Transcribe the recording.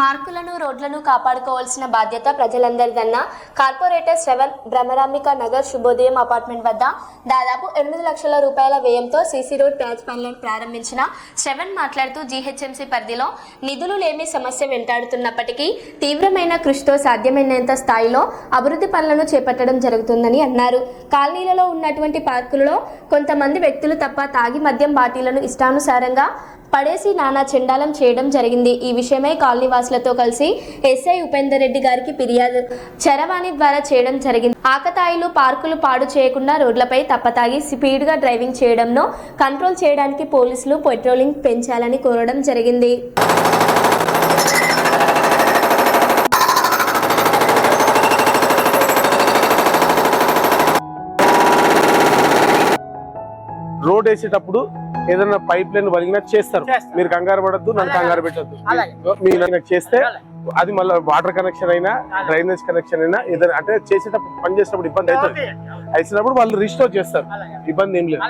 పార్కులను రోడ్లను కాపాడుకోవాల్సిన బాధ్యత ప్రజలందరిదన్న. కార్పొరేటర్ శ్రవణ్ బ్రహ్మరాంబిక నగర్ శుభోదయం అపార్ట్మెంట్ వద్ద దాదాపు ఎనిమిది లక్షల రూపాయల వ్యయంతో సీసీ రోడ్ ప్యాచ్ పనులను ప్రారంభించిన శ్రవణ్ మాట్లాడుతూ జీహెచ్ఎంసీ పరిధిలో నిధులు లేని సమస్య వెంటాడుతున్నప్పటికీ తీవ్రమైన కృషితో సాధ్యమైనంత స్థాయిలో అభివృద్ధి పనులను చేపట్టడం జరుగుతుందని అన్నారు. కాలనీలలో ఉన్నటువంటి పార్కులలో కొంతమంది వ్యక్తులు తప్ప తాగి మద్యం బాటీలను ఇష్టానుసారంగా పడేసి నానా చెండాలం చేయడం జరిగింది. ఈ విషయమై కాలనీ బాసులతో కలిసి ఎస్ఐ ఉపేందర్ రెడ్డి గారికి ఫిర్యాదు చరవాణి ద్వారా చేయడం జరిగింది. ఆకతాయిలు పార్కులు పాడు చేయకుండా రోడ్లపై తప్పతాగి స్పీడ్గా డ్రైవింగ్ చేయడంలో కంట్రోల్ చేయడానికి పోలీసులు పెట్రోలింగ్ పెంచాలని కోరడం జరిగింది. రోడ్ వేసేటప్పుడు ఏదైనా పైప్ లైన్ వలిగినా చేస్తారు. మీరు కంగారు పడద్దు నన్ను కంగారు పెట్టద్దు. మీరు నాకు చేస్తే అది మళ్ళీ వాటర్ కనెక్షన్ అయినా డ్రైనేజ్ కనెక్షన్ అయినా ఏదైనా అంటే చేసేటప్పుడు పని చేసేటప్పుడు ఇబ్బంది అవుతుంది. అయినప్పుడు వాళ్ళు రిస్టోర్ చేస్తారు. ఇబ్బంది ఏం లేదు.